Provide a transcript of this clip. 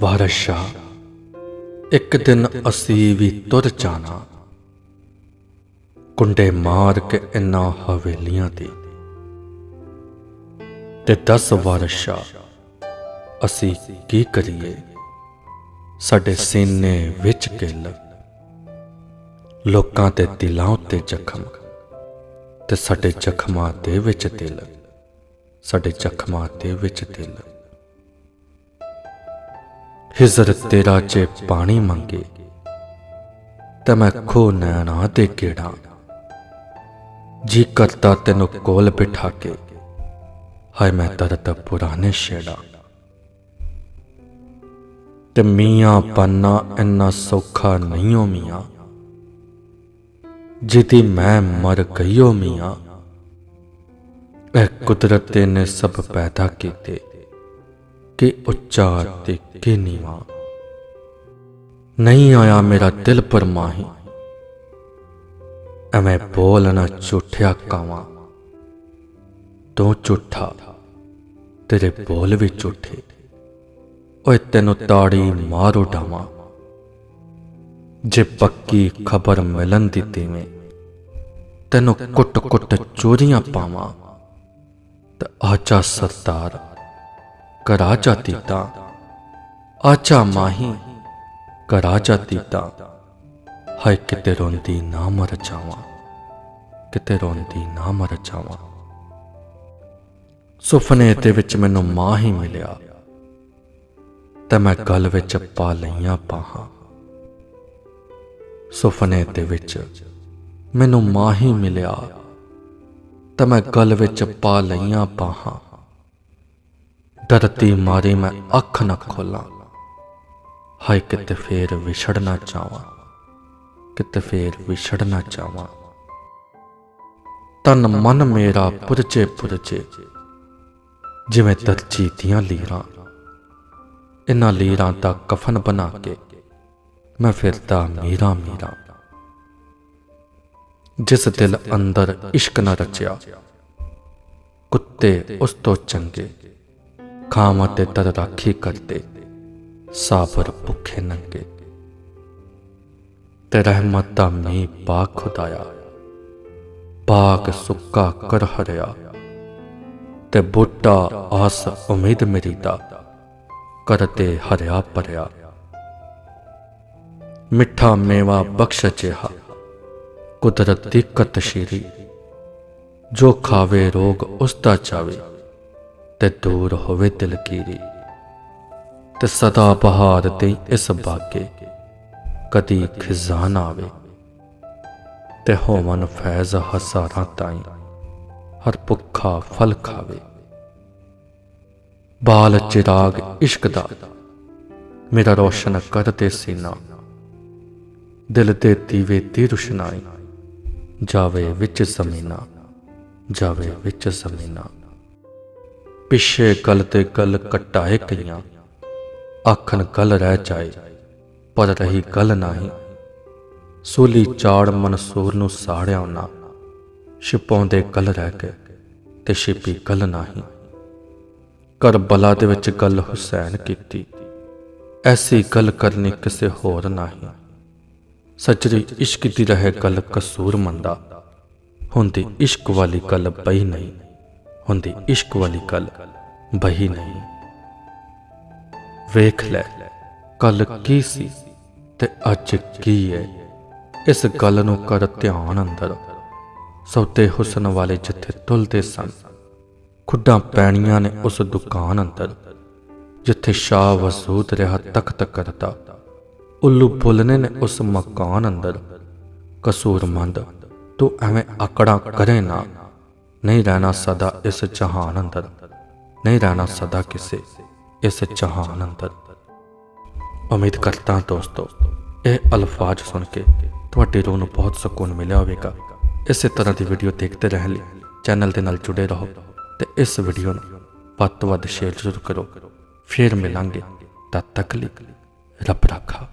ਵਾਰਸ ਇੱਕ ਦਿਨ ਅਸੀਂ ਵੀ ਤੁਰ ਜਾਣਾ। ਕੁੰਡੇ ਮਾਰ ਕੇ ਇਨਾ ਹਵੇਲੀਆਂ ਦੀ ਤੇ 10 ਵਾਰਸ ਸ਼ਾਹ, ਅਸੀਂ ਕੀ ਕਰੀਏ? ਸਾਡੇ ਸੀਨੇ ਵਿੱਚ ਗਿੱਲ। ਲੋਕਾਂ ਦੇ ਦਿਲਾਂ ਉੱਤੇ ਜ਼ਖਮ। ਤੇ ਸਾਡੇ ਜ਼ਖਮਾਂ ਦੇ ਵਿੱਚ ਦਿਲ ਸਾਡੇ ਜ਼ਖਮਾਂ ਦੇ ਵਿੱਚ ਦਿਲ ਹਿਜ਼ਰ ਤੇਰਾ ਜੇ ਪਾਣੀ ਮੰਗੇ। ਤਾਂ ਮੈਂ ਖੋ ਨੈਣਾ ਦੇ ਗੇੜਾ। ਜੀ ਕਰਤਾ ਤੈਨੂੰ ਕੋਲ ਬਿਠਾ ਕੇ ਹਾਏ ਮੈਂ ਦਰਦ ਪੁਰਾਣੇ ਛੇੜਾ। ਤੇ ਮੀਆਂ ਪੰਨਾ ਇੰਨਾ ਸੌਖਾ ਨਹੀਂ ਹੋ ਮੀਆਂ। ਜਿਤੀ ਮੈਂ ਮਰ ਗਈਓ ਮੀਆਂ। ਇਹ ਕੁਦਰਤ ਨੇ ਸਭ ਪੈਦਾ ਕੀਤੇ। ਕਿ ਉੱਚਾ ਤੇ ਕਿ ਨੀਵਾਂ। ਨਹੀਂ ਆਇਆ ਮੇਰਾ ਦਿਲ ਪਰ ਮਾਹੀ ਐਵੇਂ ਬੋਲਣਾ ਝੂਠਿਆ ਕਾਵਾਂ। ਤੂੰ ਝੂਠਾ, ਤੇਰੇ ਬੋਲ ਵੀ ਝੂਠੇ। ਓਏ ਤੈਨੂੰ ਤਾੜੀ ਮਾਰ ਉਡਾਵਾਂ ਜੇ ਪੱਕੀ ਖਬਰ ਮਿਲਣ ਦੀ ਤੀਵੇਂ ਤੈਨੂੰ ਕੁੱਟ ਕੁੱਟ ਚੋਰੀਆਂ ਪਾਵਾਂ। ਤਾਂ ਆਚਾ ਸਰਦਾਰ। ਕਰਾ ਜਾਤੀ ਤਾਂ ਆਚਾ ਮਾਹੀ ਕਰਾ ਜਾਤੀ ਤਾਂ ਹਾਏ, ਕਿਤੇ ਰੋਂਦੀ ਨਾ ਮਰ ਜਾਵਾਂ। ਕਿਤੇ ਰੋਂਦੀ ਨਾ ਮਰ ਜਾਵਾਂ। ਸੁਪਨੇ ਦੇ ਵਿੱਚ ਮੈਨੂੰ ਮਾਂ ਹੀ ਮਿਲਿਆ। ਤੇ ਮੈਂ ਗਲ ਵਿੱਚ ਪਾ ਲਈਆਂ ਪਾਹਾਂ ਸੁਪਨੇ ਦੇ ਵਿੱਚ ਮੈਨੂੰ ਮਾਂ ਹੀ ਮਿਲਿਆ। ਤਾਂ ਮੈਂ ਗਲ ਵਿੱਚ ਪਾ ਲਈਆਂ ਪਾਹਾਂ ਡਰਤੀ ਮਾਰੀ ਮੈਂ ਅੱਖ ਨਾ ਖੋਲਾਂ। ਹਾਏ, ਕਿਤੇ ਫੇਰ ਵਿਛੜਨਾ ਚਾਹਾਂ। ਕਿਤੇ ਫੇਰ ਵਿਛੜਨਾ ਚਾਹਾਂ। ਤਨ ਮਨ ਮੇਰਾ ਪੁਰਜੇ ਪੁਰਜੇ। ਜਿਵੇਂ ਦਰਜੀ ਦੀਆਂ ਲੀਰਾਂ। ਇਨਾਂ ਲੀਰਾਂ ਦਾ ਕਫਨ ਬਣਾ ਕੇ ਮੈਂ ਫਿਰਦਾ ਮੀਰਾ ਮੀਰਾ। ਜਿਸ ਦਿਲ ਅੰਦਰ ਇਸ਼ਕ ਨਾ ਰਚਿਆ, ਕੁੱਤੇ ਉਸ ਤੋਂ ਚੰਗੇ। ਖਾਵਾਂ ਤੇ ਤਰ ਰਾਖੀ ਕਰਦੇ ਸਾਬਰ ਭੁੱਖੇ ਨੰਗੇ ਤੇ ਰਹਿਮਤ ਦਾ ਮੀਂਹ ਪਾ ਖੁਦਾਇਆ ਪਾਕ ਸੁੱਕਾ ਕਰ ਹਰਿਆ ਤੇ ਬੁੱਟਾ ਆਸ ਉਮੀਦ ਮੇਰੀ ਦਾ ਕਰਤੇ ਹਰਿਆ ਭਰਿਆ ਮਿੱਠਾ ਮੇਵਾ ਬਖਸ਼ ਜਿਹਾ ਕੁਦਰਤ ਦੀ ਕਤਸ਼ੀਰੀ ਜੋ ਖਾਵੇ ਰੋਗ ਉਸ ਦਾ ਚਾਵੇ ਤੇ ਦੂਰ ਹੋਵੇ ਦਿਲਕੀਰੀ ਤੇ ਸਦਾ ਬਹਾਰ ਤੇ ਇਸ ਬਾਗੇ ਕਦੀ ਖਿਜ਼ਾਨ ਆਵੇ। ਤੇ ਹੋਵਨ ਫੈਜ਼ ਹਸਾਰਾਂ ਤਾਈ ਹਰ ਭੁੱਖਾ ਫਲ ਖਾਵੇ। ਬਾਲ ਚਿਰਾਗ ਇਸ਼ਕ ਦਾ ਮੇਰਾ ਰੋਸ਼ਨ ਕਰ ਤੇ ਸੀਨਾ। ਦਿਲ ਦੇ ਦੀਵੇ ਦੀ ਰੁਸ਼ਨਾਈ ਜਾਵੇ ਵਿੱਚ ਜ਼ਮੀਨਾ, ਜਾਵੇ ਵਿੱਚ ਜ਼ਮੀਨਾ। ਪਿੱਛੇ ਗਲ ਤੇ ਗਲ ਕਟਾਏ ਕਈਆਂ। ਆਖਣ ਗਲ ਰਹਿ ਜਾਏ, ਪਰ ਰਹੀ ਗਲ ਨਹੀਂ। ਸੂਲੀ ਚਾੜ ਮਨਸੂਰ ਨੂੰ ਸਾੜਿਆ ਨਾ, ਛਿਪਾਉਂਦੇ ਗਲ ਰਹਿ ਕੇ ਤੇ ਛਿਪੀ ਗਲ ਨਹੀਂ। ਕਰਬਲਾ ਦੇ ਵਿੱਚ ਗੱਲ ਹੁਸੈਨ ਕੀਤੀ, ਐਸੀ ਗੱਲ ਕਰਨੀ ਕਿਸੇ ਹੋਰ ਨਹੀਂ। ਸੱਚੀ ਇਸ਼ਕ ਦੀ ਰਹੇ ਗੱਲ ਕਸੂਰ ਮੰਦਾ ਹੁੰਦੀ ਇਸ਼ਕ ਵਾਲੀ ਗੱਲ ਬਈ ਨਹੀਂ। ਹੁੰਦੀ ਇਸ਼ਕ ਵਾਲੀ ਗੱਲ ਬਹੀ ਨਹੀਂ। ਵੇਖ ਲੈ ਕੱਲ ਕੀ ਸੀ ਤੇ ਅੱਜ ਕੀ ਹੈ ਇਸ ਗੱਲ ਨੂੰ ਕਰ ਧਿਆਨ ਅੰਦਰ। ਸੌਤੇ ਹੁਸਨ ਵਾਲੇ ਜਿੱਥੇ ਤੁਲਦੇ ਸਨ, ਖੁੱਡਾਂ ਪੈਣੀਆਂ ਨੇ ਉਸ ਦੁਕਾਨ ਅੰਦਰ, ਜਿੱਥੇ ਸ਼ਾਹ ਵਸੂਦ ਰਿਹਾ ਤਖਤ ਕਰਦਾ। ਉੱਲੂ ਬੁੱਲਨੇ ਨੇ ਉਸ ਮਕਾਨ ਅੰਦਰ। ਕਸੂਰਮੰਦ, ਤੂੰ ਐਵੇਂ ਆਕੜਾ ਕਰੇ ਨਾ। ਨਹੀਂ ਰਹਿਣਾ ਸਦਾ ਇਸ ਜਹਾਨ ਅੰਦਰ। ਨਹੀਂ ਰਹਿਣਾ ਸਦਾ ਕਿਸੇ ਇਸ ਜਹਾਨ ਅੰਦਰ। ਉਮੀਦ ਕਰਦਾ ਦੋਸਤੋ, ਇਹ ਅਲਫਾਜ਼ ਸੁਣ ਕੇ ਤੁਹਾਡੀ ਰੂਹ ਨੂੰ ਬਹੁਤ ਸਕੂਨ ਮਿਲਿਆ ਹੋਵੇਗਾ। ਇਸੇ ਤਰ੍ਹਾਂ ਦੀ ਵੀਡੀਓ ਦੇਖਦੇ ਰਹਿਣ ਲਈ ਚੈਨਲ ਦੇ ਨਾਲ ਜੁੜੇ ਰਹੋ ਤੇ ਇਸ ਵੀਡੀਓ ਨੂੰ ਵੱਧ ਤੋਂ ਵੱਧ ਸ਼ੇਅਰ ਜ਼ਰੂਰ ਕਰੋ। ਫਿਰ ਮਿਲਾਂਗੇ ਤਦ ਤੱਕ ਲਈ ਰੱਬ ਰਾਖਾ।